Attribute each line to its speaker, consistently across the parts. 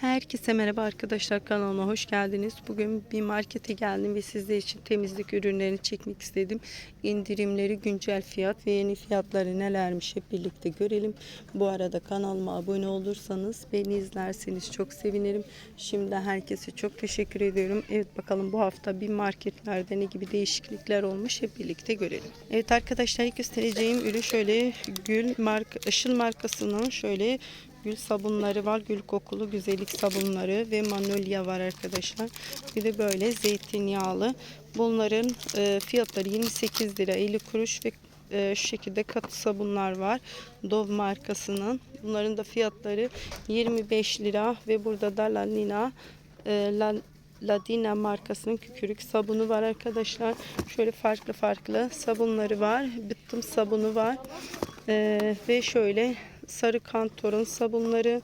Speaker 1: Herkese merhaba arkadaşlar kanalıma hoş geldiniz. Bugün bir markete geldim ve sizler için temizlik ürünlerini çekmek istedim. İndirimleri, güncel fiyat ve yeni fiyatları nelermiş hep birlikte görelim. Bu arada kanalıma abone olursanız beni izlerseniz çok sevinirim. Şimdi herkese çok teşekkür ediyorum. Evet bakalım bu hafta bir marketlerde ne gibi değişiklikler olmuş hep birlikte görelim. Evet arkadaşlar ilk göstereceğim ürün şöyle Gül marka, Işıl markasının şöyle Gül sabunları var. Gül kokulu güzellik sabunları ve manolya var arkadaşlar. Bir de böyle zeytinyağlı. Bunların e, fiyatları 28 lira 50 kuruş ve e, şu şekilde katı sabunlar var. Dove markasının. Bunların da fiyatları 25 lira ve burada da La Nina e, La Ladina markasının kükürük sabunu var arkadaşlar. Şöyle farklı farklı sabunları var. Bittım sabunu var. E, ve şöyle sarı kantorun sabunları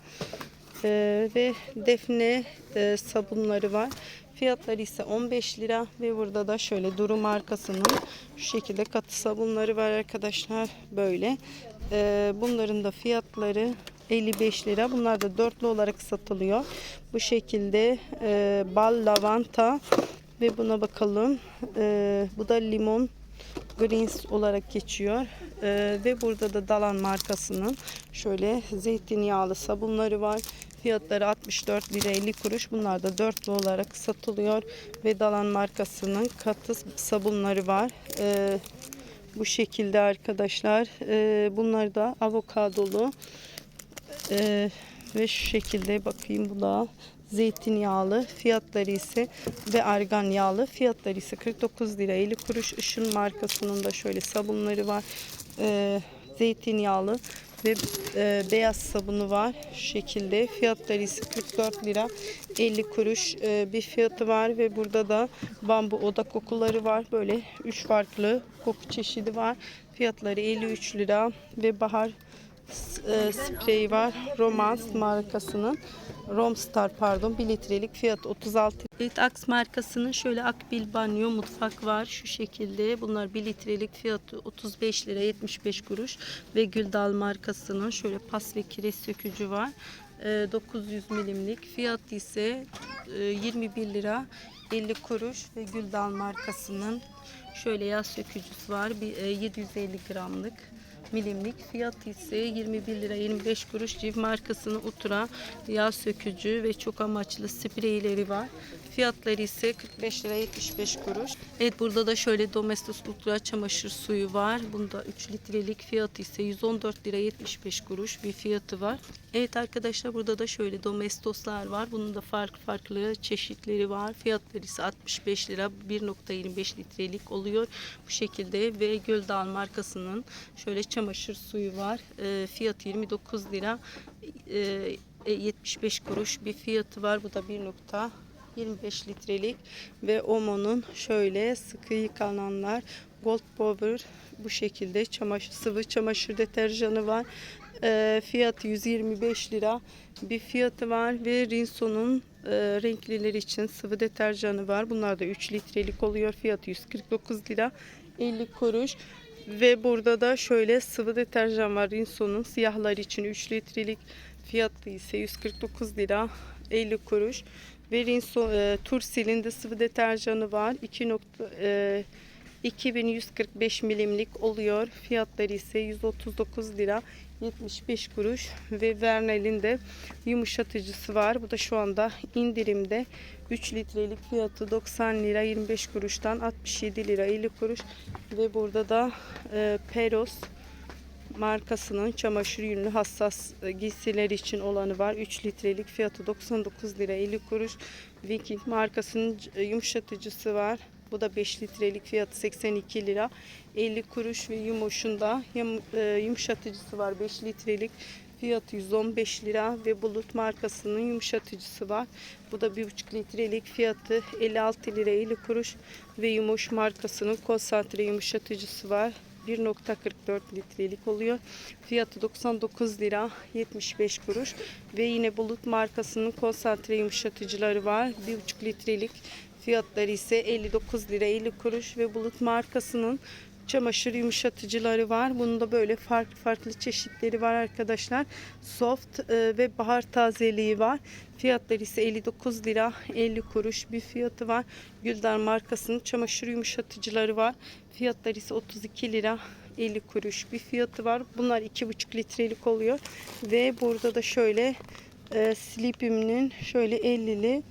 Speaker 1: e, ve defne e, sabunları var. Fiyatları ise 15 lira ve burada da şöyle Duru markasının şu şekilde katı sabunları var arkadaşlar böyle. E, bunların da fiyatları 55 lira. Bunlar da dörtlü olarak satılıyor. Bu şekilde e, bal lavanta ve buna bakalım. E, bu da limon Greens olarak geçiyor. Ee, ve burada da Dalan markasının şöyle zeytinyağlı sabunları var. Fiyatları 64 lira 50 kuruş. Bunlar da dörtlü olarak satılıyor. Ve Dalan markasının katı sabunları var. Ee, bu şekilde arkadaşlar. Ee, bunlar da avokadolu. Ee, ve şu şekilde bakayım bu da zeytinyağlı fiyatları ise ve argan yağlı fiyatları ise 49 lira 50 kuruş. Işın markasının da şöyle sabunları var. Ee, zeytinyağlı ve e, beyaz sabunu var şu şekilde. Fiyatları ise 44 lira 50 kuruş e, bir fiyatı var ve burada da bambu oda kokuları var. Böyle 3 farklı koku çeşidi var. Fiyatları 53 lira ve bahar e, spreyi var. Romans markasının. Romstar pardon 1 litrelik fiyat 36. Evet Axe markasının şöyle akbil banyo mutfak var şu şekilde. Bunlar 1 litrelik fiyatı 35 lira 75 kuruş ve Güldal markasının şöyle pas ve kireç sökücü var. E, 900 milimlik fiyat ise e, 21 lira 50 kuruş ve Güldal markasının şöyle yağ sökücüsü var. Bir, e, 750 gramlık milimlik fiyat ise 21 lira 25 kuruş civ markasının Ultra yağ sökücü ve çok amaçlı spreyleri var. Fiyatları ise 45 lira 75 kuruş. Evet burada da şöyle Domestos Ultra çamaşır suyu var. Bunda 3 litrelik fiyatı ise 114 lira 75 kuruş bir fiyatı var. Evet arkadaşlar burada da şöyle Domestoslar var. Bunun da farklı farklı çeşitleri var. Fiyatları ise 65 lira 1.25 litrelik oluyor. Bu şekilde ve Göldağ markasının şöyle çamaşır suyu var. E, fiyatı 29 lira e, 75 kuruş bir fiyatı var. Bu da 1.25 litrelik ve Omo'nun şöyle sıkı yıkananlar Gold Power bu şekilde çamaşır sıvı çamaşır deterjanı var. E, fiyatı 125 lira bir fiyatı var ve Rinso'nun e, renkliler için sıvı deterjanı var. Bunlar da 3 litrelik oluyor. Fiyatı 149 lira 50 kuruş. Ve burada da şöyle sıvı deterjan var. Rinso'nun siyahlar için 3 litrelik fiyatı ise 149 lira 50 kuruş. Ve Rinso e, Tursil'in de sıvı deterjanı var. 2 nokta, e, 2145 milimlik oluyor. Fiyatları ise 139 lira 75 kuruş ve Vernel'in de yumuşatıcısı var. Bu da şu anda indirimde. 3 litrelik fiyatı 90 lira 25 kuruştan 67 lira 50 kuruş ve burada da e, Peros markasının çamaşır yünlü hassas e, giysiler için olanı var. 3 litrelik fiyatı 99 lira 50 kuruş. Viking markasının e, yumuşatıcısı var. Bu da 5 litrelik fiyatı 82 lira 50 kuruş ve Yumoş'un da yum- e, yumuşatıcısı var 5 litrelik fiyatı 115 lira ve Bulut markasının yumuşatıcısı var. Bu da 1,5 litrelik fiyatı 56 lira 50 kuruş ve Yumoş markasının konsantre yumuşatıcısı var. 1.44 litrelik oluyor. Fiyatı 99 lira 75 kuruş ve yine Bulut markasının konsantre yumuşatıcıları var. 1.5 litrelik fiyatları ise 59 lira 50 kuruş ve Bulut markasının çamaşır yumuşatıcıları var. Bunun da böyle farklı farklı çeşitleri var arkadaşlar. Soft e, ve bahar tazeliği var. Fiyatları ise 59 lira 50 kuruş bir fiyatı var. Güldar markasının çamaşır yumuşatıcıları var. Fiyatları ise 32 lira 50 kuruş bir fiyatı var. Bunlar 2,5 litrelik oluyor. Ve burada da şöyle e, Sleepy'nin şöyle 50'li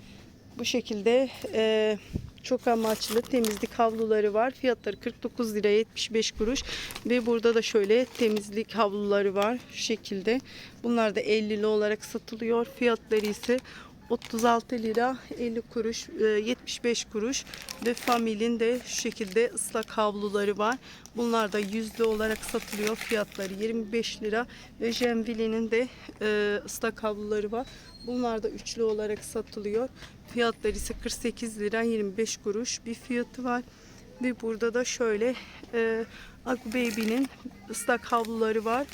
Speaker 1: bu şekilde e, çok amaçlı temizlik havluları var. Fiyatları 49 lira 75 kuruş. Ve burada da şöyle temizlik havluları var. Şu şekilde. Bunlar da 50'li olarak satılıyor. Fiyatları ise 36 lira 50 kuruş e, 75 kuruş ve Famil'in de şu şekilde ıslak havluları var. Bunlar da yüzlü olarak satılıyor. Fiyatları 25 lira ve Jemvili'nin de e, ıslak havluları var. Bunlar da üçlü olarak satılıyor. Fiyatları ise 48 lira 25 kuruş bir fiyatı var. Ve burada da şöyle e, Agu Baby'nin ıslak havluları var.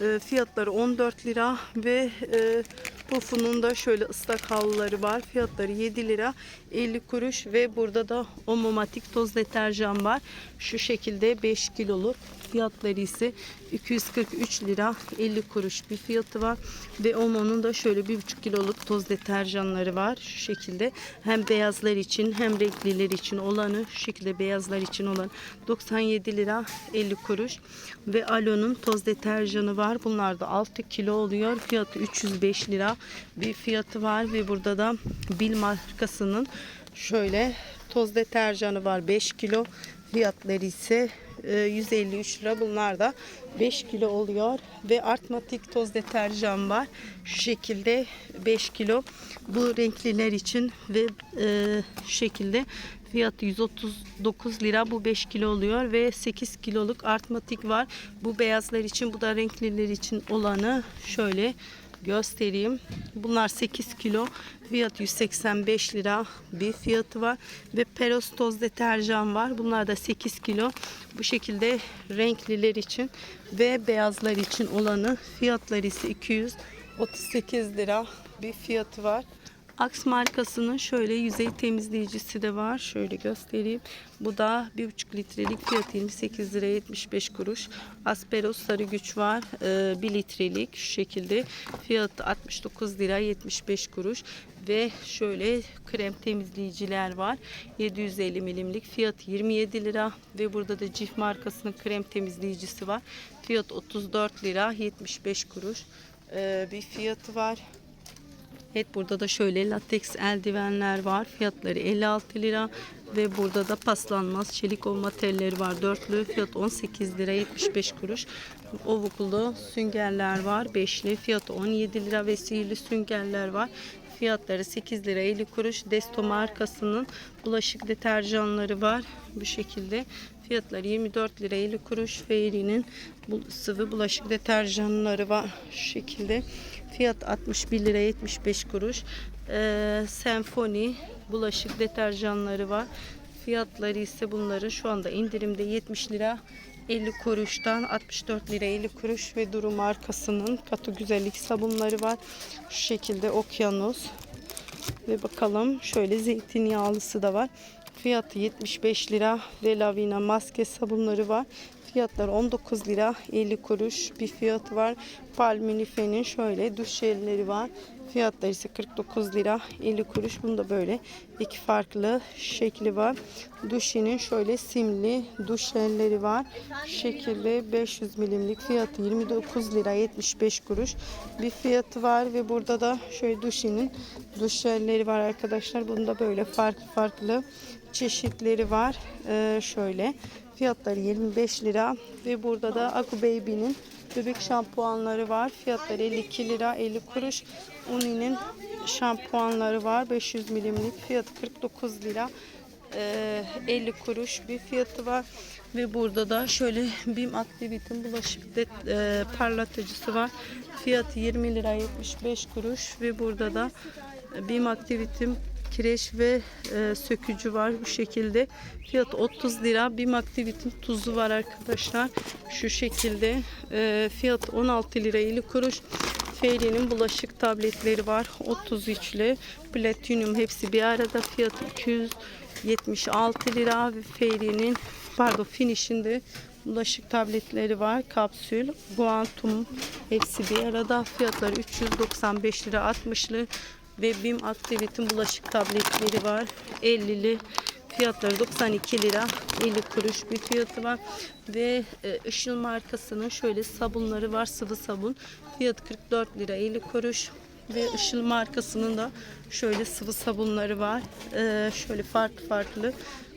Speaker 1: E, fiyatları 14 lira ve e, Pufu'nun da şöyle ıslak havluları var. Fiyatları 7 lira 50 kuruş ve burada da Omomatik toz deterjan var. Şu şekilde 5 kiloluk. Fiyatları ise 243 lira 50 kuruş bir fiyatı var. Ve Omo'nun da şöyle 1,5 kiloluk toz deterjanları var. Şu şekilde hem beyazlar için hem renkliler için olanı şu şekilde beyazlar için olan 97 lira 50 kuruş. Ve Alo'nun toz deterjanı var. Bunlar da 6 kilo oluyor. Fiyatı 305 lira bir fiyatı var ve burada da Bil markasının şöyle toz deterjanı var 5 kilo. Fiyatları ise 153 lira. Bunlar da 5 kilo oluyor ve Artmatik toz deterjan var. Şu şekilde 5 kilo. Bu renkliler için ve e, şu şekilde Fiyatı 139 lira. Bu 5 kilo oluyor ve 8 kiloluk artmatik var. Bu beyazlar için, bu da renkliler için olanı şöyle göstereyim. Bunlar 8 kilo. Fiyat 185 lira bir fiyatı var. Ve Peros toz deterjan var. Bunlar da 8 kilo. Bu şekilde renkliler için ve beyazlar için olanı fiyatları ise 238 lira bir fiyatı var. Axe markasının şöyle yüzey temizleyicisi de var. Şöyle göstereyim. Bu da 1,5 litrelik fiyatı 28 lira 75 kuruş. Asperos sarı güç var. Ee, 1 litrelik şu şekilde. Fiyatı 69 lira 75 kuruş. Ve şöyle krem temizleyiciler var. 750 milimlik fiyatı 27 lira. Ve burada da Cif markasının krem temizleyicisi var. Fiyat 34 lira 75 kuruş. Ee, bir fiyatı var. Evet burada da şöyle lateks eldivenler var. Fiyatları 56 lira ve burada da paslanmaz çelik ov materyalleri var. Dörtlü fiyat 18 lira 75 kuruş. Ovuklu süngerler var. Beşli fiyatı 17 lira ve sihirli süngerler var. Fiyatları 8 lira 50 kuruş. Desto markasının bulaşık deterjanları var. Bu şekilde. Fiyatları 24 lira 50 kuruş. Fairy'nin sıvı bulaşık deterjanları var. Şu şekilde. Fiyat 61 lira 75 kuruş. Ee, Senfoni bulaşık deterjanları var. Fiyatları ise bunların şu anda indirimde 70 lira 50 kuruştan 64 lira 50 kuruş ve Duru markasının katı güzellik sabunları var. Şu şekilde okyanus ve bakalım şöyle zeytinyağlısı da var. Fiyatı 75 lira ve Lavina maske sabunları var. Fiyatları 19 lira 50 kuruş bir fiyatı var. Palminife'nin şöyle duş jelleri var. Fiyatları ise 49 lira 50 kuruş. Bunda böyle iki farklı şekli var. Duşi'nin şöyle simli duş jelleri var. Şekilde 500 milimlik fiyatı 29 lira 75 kuruş bir fiyatı var ve burada da şöyle Duşi'nin duş jelleri var arkadaşlar. Bunda böyle farklı farklı çeşitleri var. Ee, şöyle fiyatları 25 lira ve burada da Aku Baby'nin bebek şampuanları var. Fiyatları 52 lira 50 kuruş. Uni'nin şampuanları var. 500 milimlik fiyatı 49 lira. Ee, 50 kuruş bir fiyatı var ve burada da şöyle Bim Activit'in bulaşık de, e, parlatıcısı var. Fiyatı 20 lira 75 kuruş ve burada da Bim Activit'in kireç ve e, sökücü var bu şekilde. Fiyat 30 lira. Bim Activit'in tuzu var arkadaşlar. Şu şekilde. E, fiyat 16 lira 50 kuruş. Fairy'nin bulaşık tabletleri var. 33'lü. Platinum hepsi bir arada. Fiyat 276 lira ve Fairy'nin pardon finishinde bulaşık tabletleri var. Kapsül, guantum hepsi bir arada. Fiyatları 395 lira 60'lı ve BİM Activite'in bulaşık tabletleri var. 50'li fiyatları 92 lira. 50 kuruş bir fiyatı var. Ve e, Işıl markasının şöyle sabunları var sıvı sabun. Fiyatı 44 lira 50 kuruş. Ve Işıl markasının da şöyle sıvı sabunları var. E, şöyle farklı farklı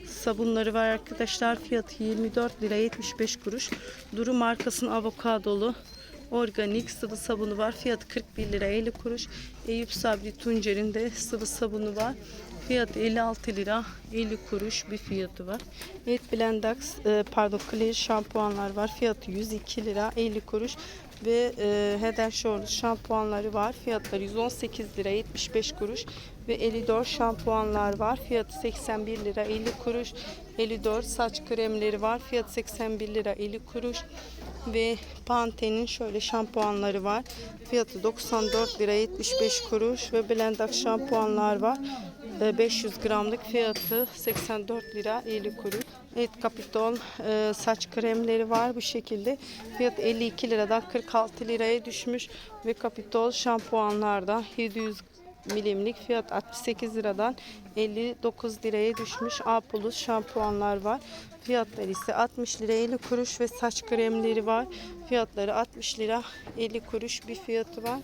Speaker 1: sabunları var arkadaşlar. Fiyatı 24 lira 75 kuruş. Duru markasının avokadolu Organik sıvı sabunu var. Fiyatı 41 lira 50 kuruş. Eyüp Sabri Tuncer'in de sıvı sabunu var. Fiyatı 56 lira 50 kuruş bir fiyatı var. Evet Blendax e, pardon Clear şampuanlar var. Fiyatı 102 lira 50 kuruş ve e, Head and Shoulders şampuanları var. Fiyatları 118 lira 75 kuruş ve 54 şampuanlar var. Fiyatı 81 lira 50 kuruş. 54 saç kremleri var. Fiyatı 81 lira 50 kuruş ve Pantene'in şöyle şampuanları var. Fiyatı 94 lira 75 kuruş ve Blendax şampuanlar var. E, 500 gramlık fiyatı 84 lira 50 kuruş. Evet Capitol e, saç kremleri var bu şekilde. Fiyat 52 liradan 46 liraya düşmüş ve Capitol şampuanlarda 700 milimlik fiyat 68 liradan 59 liraya düşmüş. Apulus şampuanlar var. Fiyatları ise 60 lira 50 kuruş ve saç kremleri var. Fiyatları 60 lira 50 kuruş bir fiyatı var.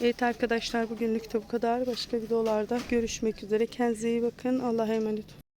Speaker 1: Evet arkadaşlar bugünlük de bu kadar. Başka videolarda görüşmek üzere. Kendinize iyi bakın. Allah'a emanet olun.